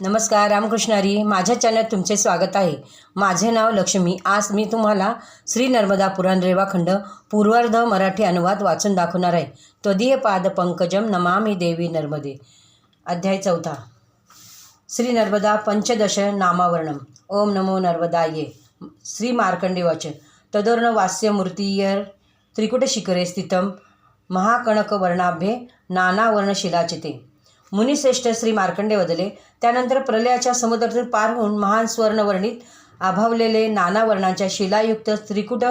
नमस्कार रामकृष्णारी. माझ्या चॅनल तुमचे स्वागत आहे. माझे नाव लक्ष्मी. आज मी तुम्हाला श्री नर्मदा पुराण रेवाखंड पूर्वार्ध मराठी अनुवाद वाचून दाखवणार आहे. त्वदीय पाद पंकजम नमामि देवी नर्मदे. अध्याय चौथा. श्री नर्मदा पंचदश नामावर्णम ओम नमो नर्मदाये. श्री मार्कंडे वाच तदोर्ण वास्य मूर्तीयर त्रिकुटशिखरे स्थितम महाकणकवर्णाभ्ये नानावर्णशिलाचिते. मुनिश्रेष्ठ श्री मार्कंडे वदले. त्यानंतर प्रलयाच्या समुद्रातून पार होऊन महान स्वर्णवर्णित आभावलेले नाना वर्णांच्या शिलायुक्त त्रिकुट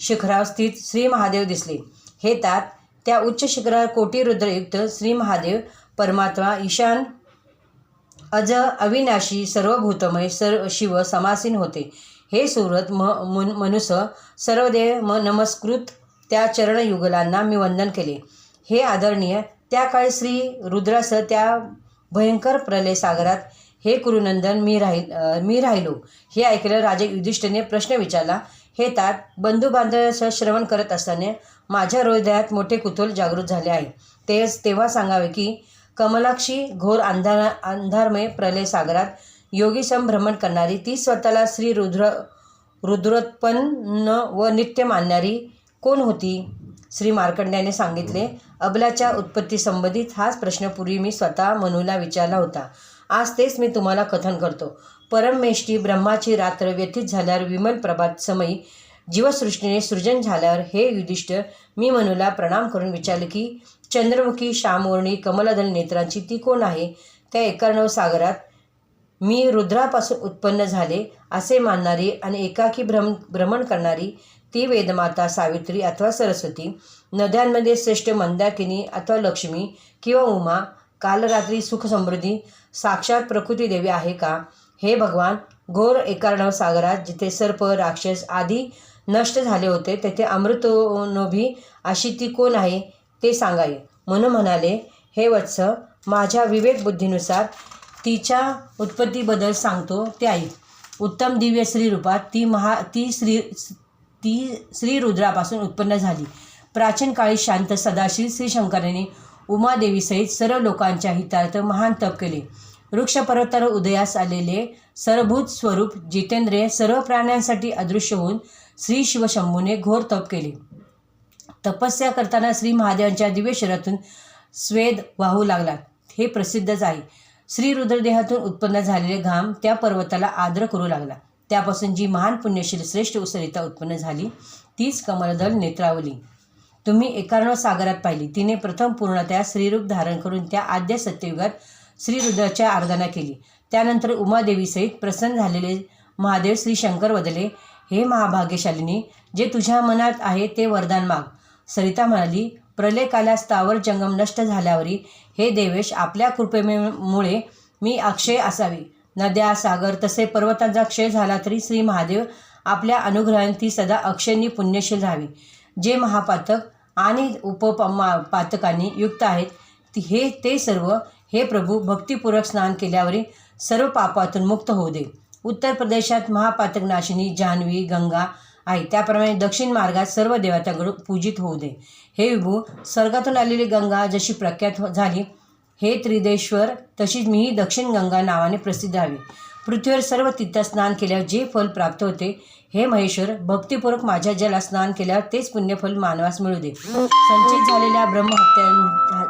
शिखरावर स्थित श्री महादेव दिसले. हे तात त्या उच्च शिखरावर कोटी रुद्रयुक्त श्री महादेव परमात्मा ईशान अज अविनाशी सर्वभूतमय सर्व शिव समासीन होते. हे सुरत म मुन मनुस सर्वदेव म नमस्कृत त्या चरणयुगलांना मी वंदन केले. हे आदरणीय त्या काळी श्री रुद्रासह त्या भयंकर प्रलय सागरात हे कुरुनंदन मी राहील मी राहिलो. हे ऐकलं राजे युधिष्ठिरने प्रश्न विचारला. हे तात बंधू बांधवासह श्रवण करत असताना माझ्या हृदयात मोठे कुतूल जागृत झाले आहे. तेच तेव्हा सांगावे की कमलाक्षी घोर अंधार अंधारमय प्रलय सागरात योगी संभ्रमण करणारी ती स्वतःला श्री रुद्र रुद्रोत्पन्न व नित्य मानणारी कोण होती? श्री मार्कंड्याने सांगितले अबलाच्या उत्पत्तीसंबंधित हाच प्रश्न पूर्वी मी स्वतः मनूला विचारला होता. आज तेच मी तुम्हाला कथन करतो. परमेष्टी ब्रह्माची रात्र व्यथित झाल्यावर विमल प्रभात समयी जीवसृष्टीने सृजन झाल्यावर हे युधिष्ठ मी मनूला प्रणाम करून विचारले की चंद्रमुखी श्यामवर्णी कमलदल नेत्रांची ती कोण आहे? त्या एकार्णव सागरात मी रुद्रापासून उत्पन्न झाले असे मानणारी आणि एकाकी भ्रम भ्रमण करणारी ती वेदमाता सावित्री अथवा सरस्वती नद्यांमध्ये श्रेष्ठ मंदाकिनी अथवा लक्ष्मी किंवा उमा कालरात्री सुख समृद्धी साक्षात प्रकृती देवी आहे का? हे भगवान घोर एकार्णव सागरात जिथे सर्प राक्षस आदी नष्ट झाले होते तेथे अमृतोनोभी अशी ती कोण आहे ते सांगावे. म्हणून म्हणाले हे वत्स माझ्या विवेक बुद्धीनुसार तिच्या उत्पत्तीबद्दल सांगतो ते आई उत्तम दिव्य श्रीरूपात ती महा ती श्री ती श्रीरुद्रापासून उत्पन्न झाली. प्राचीन काळी शांत सदाशिव श्री शंकराने उमादेवीसहित सर्व लोकांच्या हितार्थ महान तप केले. वृक्ष पर्वतावर उदयास आलेले सर्वभूत स्वरूप जितेंद्रिय सर्व प्राण्यांसाठी अदृश्य होऊन श्री शिवशंभूने घोर तप केले. तपस्या करताना श्री महादेवांच्या दिव्य शरीरातून स्वेद वाहू लागला. हे प्रसिद्धच आहे. श्री रुद्रदेहातून उत्पन्न झालेले घाम त्या पर्वताला आदर करू लागला. त्यापासून जी महान पुण्यशील श्रेष्ठ उसरिता उत्पन्न झाली तीच कमलदल नेत्रावली. तुम्ही एकार्णव सागरात पाहिली. तिने प्रथम पूर्णतया श्रीरूप धारण करून त्या आद्य सत्ययुगात श्रीरुद्राच्या आराधना केली. त्यानंतर उमादेवीसहित प्रसन्न झालेले महादेव श्री शंकर वदले हे महाभाग्यशालिनी जे तुझ्या मनात आहे ते वरदान माग. सरिता म्हणाली प्रलयकाला स्थावर जंगम नष्ट झाल्यावरी हे देवेश आपल्या कृपेमुळे मी अक्षय असावी. नद्या सागर तसे पर्वतांचा क्षय झाला तरी श्री महादेव आपल्या अनुग्रहाने ती सदा अक्षयनी पुण्यशील राहावी. जे महापातक आणि उपपमा पातकांनी युक्त आहेत ती हे ते सर्व हे प्रभू भक्तिपूर्वक स्नान केल्यावरील सर्व पापातून मुक्त होऊ दे. उत्तर प्रदेशात महापातक नाशिनी जान्हवी गंगा आहे. त्याप्रमाणे दक्षिण मार्गात सर्व देवतांकडून पूजित होऊ दे. हे विभू स्वर्गातून आलेली गंगा जशी प्रख्यात हो- झाली हे त्रिदेश्वर तशीच मीही दक्षिण गंगा नावाने प्रसिद्ध हवी पृथ्वीवर सर्व तीर्थ स्नान केल्यावर जे फल प्राप्त होते हे महेश्वर भक्तिपूर्वक माझ्या जला स्नान केल्यावर तेच पुण्यफल मानवास मिळू दे. संचित झालेल्या ब्रह्महत्या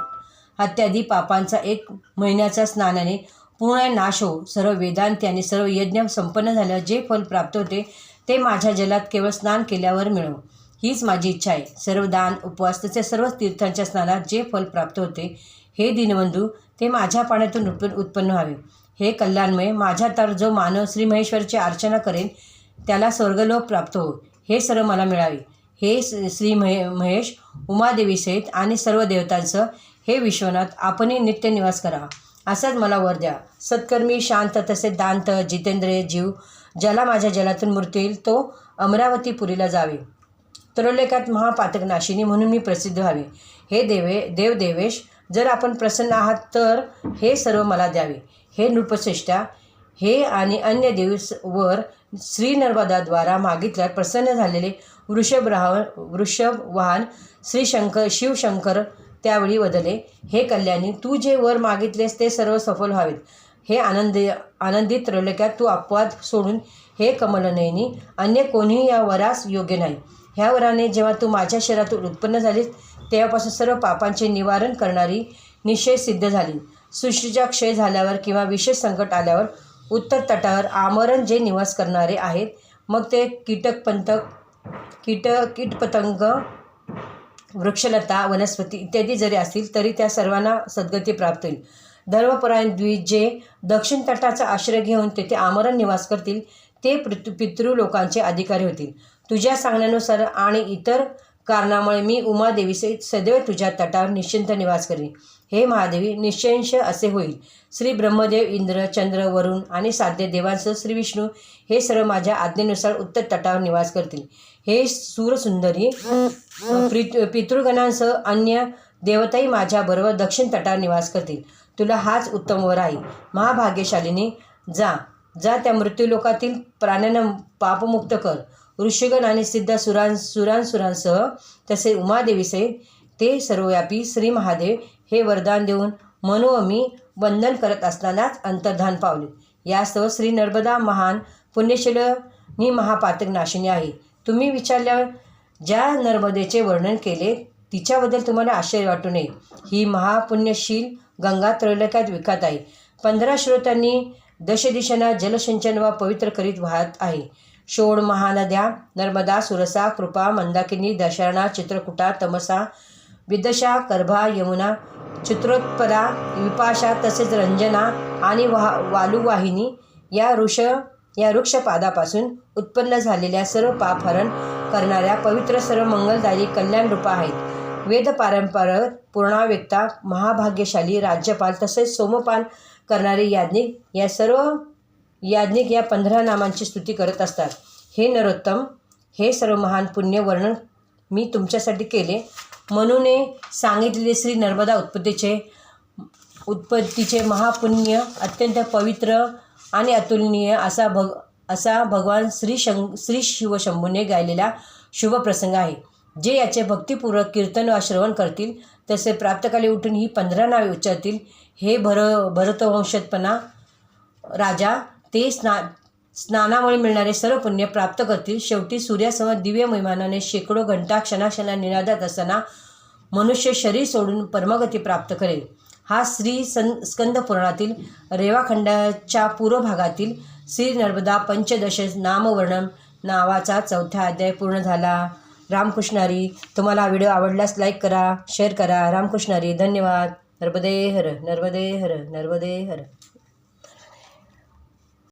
हत्यादी पापांचा एक महिन्याच्या स्नानाने पूर्ण नाश हो. सर्व वेदांती आणि सर्व यज्ञ संपन्न झाल्यावर जे फल प्राप्त होते ते माझ्या जलात केवळ स्नान केल्यावर मिळव हीच माझी इच्छा आहे. सर्व दान उपवास तसेच सर्व तीर्थांच्या स्नानात जे फल प्राप्त होते हे दिनबंधू ते माझ्या पाण्यातून उत्पन्न उत्पन्न व्हावे. हे कल्याणमय माझ्या तर जो मानव श्री महेश्वरची अर्चना करेन त्याला स्वर्गलोक प्राप्त हो. हे सर्व मला मिळावे. हे श्री महे महेश उमादेवीसहित आणि सर्व देवतांसह हे विश्वनाथ आपणही नित्य निवास करा असाच मला वर द्या. सत्कर्मी शांत तसे दांत जितेंद्रिय जीव ज्याला माझ्या जलातून मृत्यू येईल तो अमरावतीपुरीला जावे. त्रैलोक्यात महापातक नाशिनी म्हणून मी प्रसिद्ध व्हावे. हे देवे देवदेवेश जर आपण प्रसन्न आहात तर हे सर्व मला द्यावे. हे नृपश्रेष्ठा हे आणि अन्य दिवस वर श्री नर्मदाद्वारा मागितल्यावर प्रसन्न झालेले वृषभराव वृषभ वाहन श्रीशंकर शिवशंकर त्यावेळी वदले हे कल्याणी तू जे वर मागितलेस ते सर्व सफल व्हावेत. हे आनंदी आनंदित त्रैलोक्यात तू अपवाद सोडून हे कमलनयनी अन्य कोणीही या वरास योग्य नाही. ह्या वराने जेव्हा तू माझ्या शरीरातून उत्पन्न झालीस तेव्हापासून सर्व पापांचे निवारण करणारी निश्चय सिद्ध झाली. सृष्टीचा क्षय झाल्यावर किंवा विशेष संकट आल्यावर उत्तर तटावर आमरण जे निवास करणारे आहेत मग ते कीटक कीट कीटपतंग वृक्षलता वनस्पती इत्यादी जरी असतील तरी त्या सर्वांना सद्गती प्राप्त होईल. धर्मपरायण द्वीप जे दक्षिण तटाचा आश्रय घेऊन तेथे आमरण निवास करतील ते पितृ लोकांचे अधिकारी होतील. तुझ्या सांगण्यानुसार आणि इतर कारणामुळे मी उमादेवीसहित सदैव तुझ्या तटावर निश्चिंत निवास करीन. हे महादेवी निश्चयंश असे होईल. श्री ब्रह्मदेव इंद्र चंद्र वरुण आणि साध्य देवांसह श्री विष्णू हे सर्व माझ्या आज्ञेनुसार उत्तर तटावर निवास करतील. हे सूरसुंदरी पितृगणांसह अन्य देवताही माझ्याबरोबर दक्षिण तटावर निवास करतील. तुला हाच उत्तम वर आहे. महाभाग्यशालीने जा. जा त्या मृत्यूलोकातील प्राण्यांना पापमुक्त कर. ऋषिगण आणि सिद्धा सुरां सुरांसुरांसह तसे उमादेवीसहित ते सर्वव्यापी श्री महादेव हे वरदान देऊन मनो मी वंदन करत असतानाच अंतर्धान पावले. यासह श्री नर्मदा महान पुण्यशीलनी महापातक नाशिनी आहे. तुम्ही विचारल्या ज्या नर्मदेचे वर्णन केले तिच्याबद्दल तुम्हाला आश्चर्य वाटू नये. ही महापुण्यशील गंगा त्रैलक्यात विकत आहे. पंधरा श्रोतांनी दशदिशांना जलसिंचन व पवित्र करीत वाहत आहे. षोड महानद्या नर्मदा सुरसा कृपा मंदाकिनी दशरणा चित्रकुटा तमसा विदशा कर्भा यमुना चित्रोत्पदा विपाशा तसेच रंजना आणि वाह वालुवाहिनी या ऋष या वृक्षपादापासून उत्पन्न झालेल्या सर्व पापहरण करणाऱ्या पवित्र सर्व मंगलदायी कल्याणरूपा आहेत. वेद पारंपरक पूर्णाव्यक्ता महाभाग्यशाली राज्यपाल तसेच सोमपान करणारे याज्ञिक या सर्व याज्ञिक या पंधरा नामांची स्तुती करत असतात. हे नरोत्तम हे सर्व महान पुण्य वर्णन मी तुमच्यासाठी केले. म्हणून सांगितलेले श्री नर्मदा उत्पत्तीचे उत्पत्तीचे महापुण्य अत्यंत पवित्र आणि अतुलनीय असा भग असा भगवान श्री शं श्री शिवशंभूने गायलेला शुभप्रसंग आहे. जे याचे भक्तिपूर्वक कीर्तन वा श्रवण करतील तसे प्राप्तकाली उठून ही पंधरा नावे उच्चारतील. हे भर भरतवंशतपणा राजा ते स्ना स्नानामुळे मिळणारे सर्व पुण्य प्राप्त करतील. शेवटी सूर्यासह दिव्य महिमानाने शेकडो घंटा क्षणाक्षणा निनादात असताना मनुष्य शरीर सोडून परमगती प्राप्त करेल. हा श्री सन स्कंदपुराणातील रेवाखंडाच्या पूर्व भागातील श्री नर्मदा पंचदश नामवर्णन नावाचा चौथा अध्याय पूर्ण झाला. रामकृष्णारी तुम्हाला व्हिडिओ आवडल्यास लाईक करा शेअर करा. रामकृष्णारी धन्यवाद. नर्मदे हर नर्मदे हर नर्मदे हर.